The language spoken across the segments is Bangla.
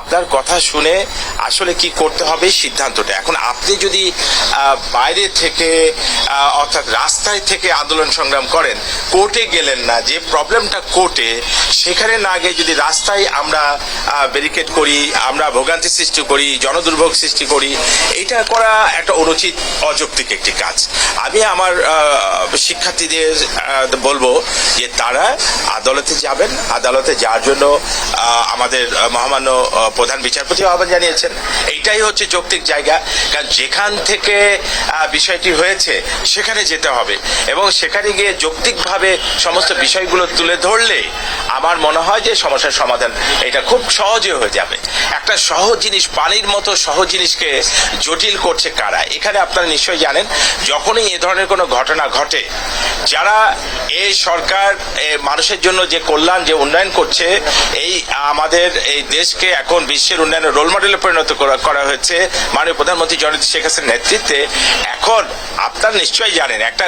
আপনার কথা শুনে আসলে কি করতে হবে সিদ্ধান্তটা? এখন আপনি যদি বাইরে থেকে অর্থাৎ রাস্তায় থেকে আন্দোলন সংগ্রাম করেন, কোর্টে গেলেন না, যে প্রবলেমটা কোর্টে, সেখানে না গিয়ে যদি রাস্তায় আমরা ব্যারিকেড করি, আমরা ভোগান্তি সৃষ্টি করি, জনদুর্ভোগ সৃষ্টি করি, এটা করা একটা অনুচিত, অযৌক্তিক একটি কাজ। আমি আমার শিক্ষার্থীদের বলব যে তারা আদালতে যাবেন। আদালতে যাওয়ার জন্য আমাদের মহামান্য প্রধান বিচারপতি আহ্বান জানিয়েছেন। এইটাই হচ্ছে যৌক্তিক জায়গা। কারণ যেখান থেকে বিষয়টি হয়েছে, সেখানে যেতে হবে। এবং সেখানে গিয়ে যৌক্তিকভাবে সমস্ত বিষয়গুলো তুলে ধরলে আমার মনে হয় যে সমস্যার সমাধান এটা খুব সহজে হয়ে যাবে। একটা সহজ জিনিস, পানির মতো সহজ জিনিসকে জটিল করছে কারা? এখানে আপনারা নিশ্চয়ই জানেন, যখনই এ ধরনের কোনো ঘটনা ঘটে, যারা এই সরকার মানুষের জন্য যে কল্যাণ, যে উন্নয়ন করছে, এই আমাদের, এই দেশকে এখন বিশ্বের উন্নয়নের রোল মডেলে পরিণত করা হয়েছে। মাননীয় প্রধানমন্ত্রী জননেত্রী শেখ হাসিনার নেতৃত্বে। এখন আপনারা নিশ্চয়ই জানেন, একটা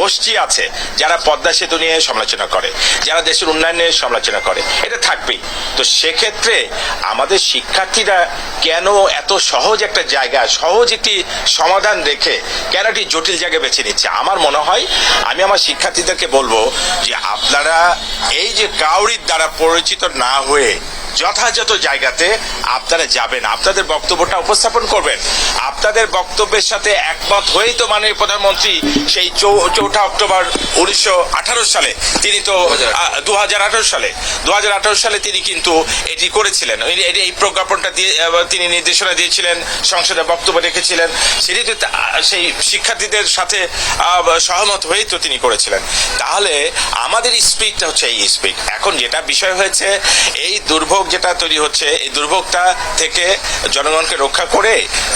গোষ্ঠী আছে যারা পদ্মা সেতু নিয়ে সমালোচনা করে, যারা দেশের উন্নয়নের সমালোচনা করে। এটা থাকবেই। তো সেক্ষেত্রে আমাদের শিক্ষার্থীরা কেন এত সহজ একটা জায়গা, সহজ একটি সমাধান রেখে কেন একটি জটিল জায়গা বেছে নিচ্ছে? আমার মনে হয়, আমি আমার শিক্ষার্থীদেরকে বলব যে আপনারা এই যে কাউরির দ্বারা পরিচিত না হয়ে যথাযথ জায়গাতে আপনারা যাবেন। আপনাদের বক্তব্যটা উপস্থাপন করবেন। আপনাদের বক্তব্যের সাথে একমত হয়েই তো মাননীয় প্রধানমন্ত্রী সেই চৌঠা অক্টোবর উনিশশো আঠারো সালে তিনি তো দু হাজার আঠারো সালে দু হাজার আঠারো সালে তিনি কিন্তু এটি করেছিলেন। এই- প্রজ্ঞাপনটা দিয়ে তিনি নির্দেশনা দিয়েছিলেন, সংসদে বক্তব্য রেখেছিলেন। সেটি সেই শিক্ষার্থীদের সাথে সহমত হয়েই তো তিনি করেছিলেন। তাহলে আমাদের স্পিকটা হচ্ছে এই স্পিক এখন যেটা বিষয় হয়েছে, এই দুর্ভোগ যেটা তৈরি হচ্ছে, এই দুর্ভোগটা থেকে জনগণকে রক্ষা করে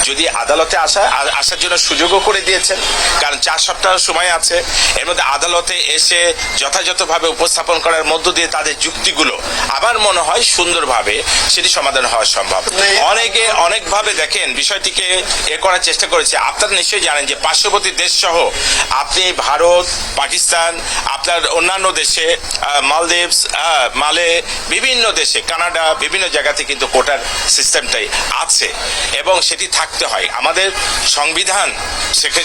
যদি আদালতে আসা আসার জন্য সুযোগও করে দিয়েছেন, কারণ চার সপ্তাহ সময় আছে, এর মধ্যে আদালতে এসে যথাযথভাবে উপস্থাপন করার মধ্য দিয়ে তাদের যুক্তিগুলো আমার মনে হয় সুন্দরভাবে সেটি সমাধান হওয়া সম্ভব। অনেকে অনেকভাবে দেখেন, বিষয়টিকে এ করার চেষ্টা করেছে। আপনারা নিশ্চয়ই জানেন যে পার্শ্ববর্তী দেশ সহ আপনি ভারত, পাকিস্তান, আপনার অন্যান্য দেশে মালদ্বীপস মালে, বিভিন্ন দেশে, কানাডা বিভিন্ন জায়গাতে কিন্তু কোটার সিস্টেমটাই আছে এবং সেটি থাকতে হয়। আমাদের সংবিধান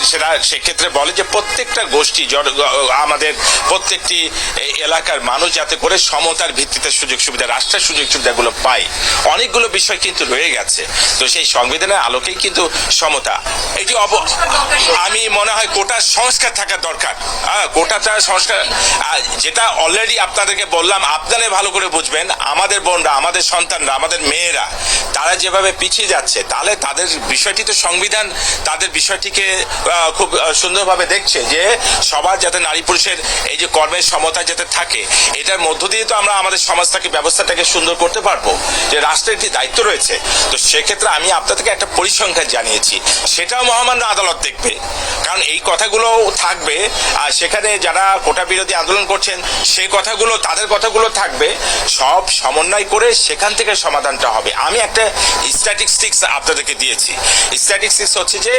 সেটা সেক্ষেত্রে বলে যে প্রত্যেকটা গোষ্ঠী আমাদের প্রত্যেকটি এলাকার মানুষ যাতে করে সমতার ভিত্তিতে সুযোগ সুবিধা, রাষ্ট্রের সুযোগ সুবিধাগুলো পায়। অনেকগুলো বিষয় কিন্তু রয়ে গেছে। তো সেই সংবিধানের আলোকেই কিন্তু সমতা। এটি অব- আমি মনে হয় কোটার সংস্কার থাকা দরকার। হ্যাঁ কোটাটা সংস্কার যেটা অলরেডি আপনাদেরকে বললাম আপনারা ভালো করে বুঝবেন। আমাদের বোনরা আমাদের সন্তানরা, আমাদের মেয়েরা, তারা যেভাবে পিছিয়ে যাচ্ছে, তাহলে তাদের বিষয়টি তো সংবিধান, তাদের বিষয়টিকে খুব সুন্দরভাবে দেখছে যে সবার যাতে নারী পুরুষের এই যে কর্মের সমতা যাতে থাকে, এটার মধ্য দিয়ে তো আমরা আমাদের সমাজটাকে, ব্যবস্থাটাকে সুন্দর করতে পারব। যে রাষ্ট্রের একটি দায়িত্ব রয়েছে, তো সেক্ষেত্রে আমি আপনাদেরকে একটা পরিসংখ্যান জানিয়েছি, সেটাও মহামান্য আদালত দেখবে। কারণ এই কথাগুলো থাকবে, আর সেখানে যারা কোটা বিরোধী আন্দোলন করছেন, সেই কথাগুলো, তাদের কথাগুলো থাকবে, সব সমন্বয় করে সেখান থেকে সমাধানটা হবে। আমি একটা স্ট্যাটিস্টিক্স আপনাদেরকে দিয়েছি। স্ট্যাটিস্টিক্স হচ্ছে যে,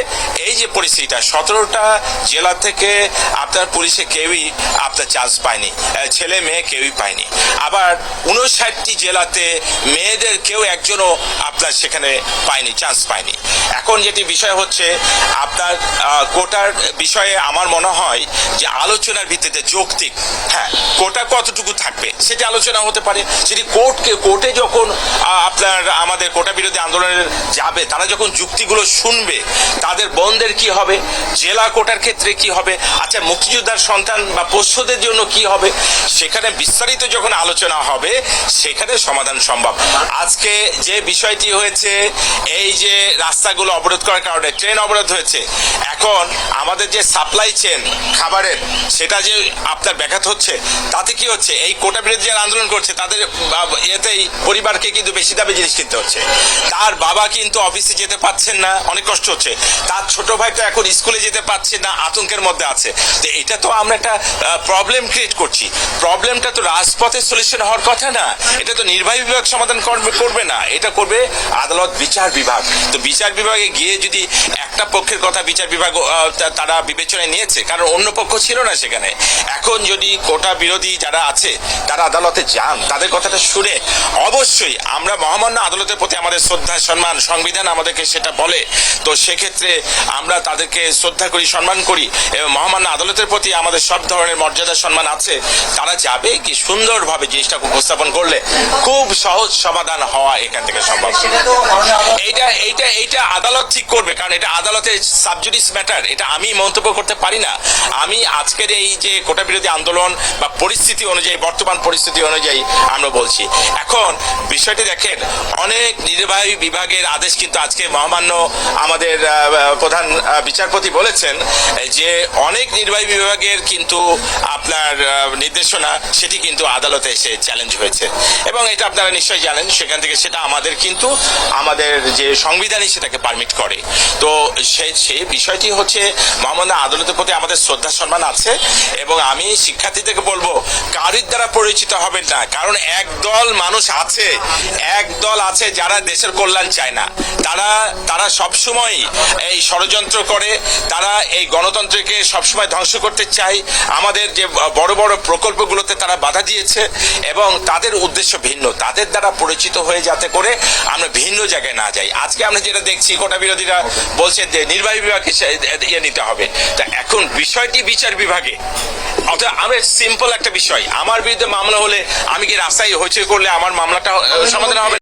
এই যে পরিস্থিতিটা, সতেরোটা জেলা থেকে আপনার পুলিশে কেউই আপনার চান্স পায়নি। ছেলে, মেয়ে কেউই পায়নি। আবার উনষাটটি জেলাতে মেয়েদের কেউ একজনও আপনার সেখানে পায়নি চান্স পায়নি। এখন যেটি বিষয় হচ্ছে, আপনার কোটার বিষয়ে আমার মনে হয় যে আলোচনার ভিত্তিতে যৌক্তিক হ্যাঁ কোটা কতটুকু থাকবে সেটি আলোচনা হতে পারে। সেটি কোর্টকে, কোর্টে যখন আপনার আমাদের কোটা বিরোধী আন্দোলনের যাবে, তারা যখন যুক্তিগুলো শুনবে, তাদের বন্ধের কি হবে? জেলা কোটার ক্ষেত্রে কি হবে? আচ্ছা মুক্তিযোদ্ধার সন্তান বা পোষ্যদের জন্য কি হবে? সেখানে বিস্তারিত যখন আলোচনা হবে, সেখানে সমাধান সম্ভব। আজকে যে বিষয়টি হয়েছে, এই যে রাস্তাগুলো অবরোধ করার কারণে, ট্রেন অবরোধ হয়েছে, এখন আমাদের যে সাপ্লাই চেন খাবারের, সেটা যে আপনার ব্যাঘাত হচ্ছে, তাতে কি হচ্ছে? এই কোটা বিরোধী যারা আন্দোলন করছে, তাদের এতেই পরিবারকে কিন্তু বেশি দামে জিনিস কিনতে হচ্ছে। তার বাবা কিন্তু অফিসে যেতে পাচ্ছেন না, অনেক কষ্ট হচ্ছে। তার ছোট ভাই তো এখন স্কুলে যেতে পারছে না, আতঙ্কের মধ্যে আছে। তো এটা তো আমরা একটা প্রবলেম ক্রিয়েট করছি। প্রবলেমটা তো রাজপথে সলিউশন হওয়ার কথা না। এটা তো নির্বাহী বিভাগ সমাধান করবে না। এটা করবে আদালত বিচার বিভাগ। তো বিচার বিভাগে গিয়ে যদি একটা পক্ষের কথা বিচার বিভাগ তারা বিবেচনায় নিয়েছে, কারণ অন্য পক্ষ ছিল না সেখানে। এখন যদি কোটা বিরোধী যারা আছে, তারা আদালতে যান, তাদের কথাটা শুনে অবশ্যই, আমরা মহামান্য আদালতের প্রতি আমাদের শ্রদ্ধা, সম্মান, সংবিধান আমাদেরকে সেটা বলে, তো সেক্ষেত্রে আমরা তাদেরকে শ্রদ্ধা করি, সম্মান করি, এবং মহামান্য আদালতের প্রতি আমাদের সব ধরনের মর্যাদা, সম্মান আছে, তারা যাবে কি সুন্দরভাবে জিনিসটা উপস্থাপন করলে খুব সহজ সমাধান হওয়া এখান থেকে সম্ভব। এইটা এইটা আদালত ঠিক করবে, কারণ এটা আদালতের সাবজুডিস ম্যাটার এটা আমি মন্তব্য করতে পারি না। আমি আজকের এই যে কোটা বিরোধী আন্দোলন বা পরিস্থিতি অনুযায়ী, বর্তমান পরিস্থিতি অনুযায়ী আমরা বলছি। এখন বিষয়টি দেখেন, অনেক নির্বাহী বিভাগের আদেশ কিন্তু আজকে মহামান্য আমাদের প্রধান বিচারপতি বলেছেন যে অনেক নির্বাহী বিভাগের কিন্তু আপনার নির্দেশনা, সেটি কিন্তু আদালতে এসে চ্যালেঞ্জ হয়েছে। এবং এটা আপনারা নিশ্চয়ই জানেন, সেখান থেকে সেটা আমাদের কিন্তু আমাদের যে সংবিধানই সেটাকে পারমিট করে। তো সেই সেই বিষয়টি হচ্ছে মহামান্য আদালতের প্রতি আমাদের শ্রদ্ধা, সম্মান আছে এবং আমি শিক্ষার্থীদেরকে বলব, কারির দ্বারা পরিচিত হবেন না, কারণ একদল মানুষ আছে একদল আছে যারা দেশের কল্যাণ চায় না। তারা তারা সবসময় এই ষড়যন্ত্র করে, তারা এই গণতন্ত্রকে সবসময় ধ্বংস করতে চায়। আমাদের যে বড় বড় প্রকল্পগুলোতে তারা বাধা দিয়েছে এবং তাদের উদ্দেশ্য ভিন্ন। তাদের দ্বারা পরিচিত হয়ে যাতে করে আমরা ভিন্ন জায়গায় না যাই। আজকে আমরা যেটা দেখছি, কোটা বিরোধীরা বলছে যে নির্বাহী বিভাগকে ইয়ে নিতে হবে। তা এখন বিষয়টি বিচার বিভাগে। অর্থাৎ আমি সিম্পল একটা বিষয়। আমার বিরুদ্ধে মামলা হলে আমি কি রাস্তায় হইচই করলে আমার মামলাটা সমাধান হবে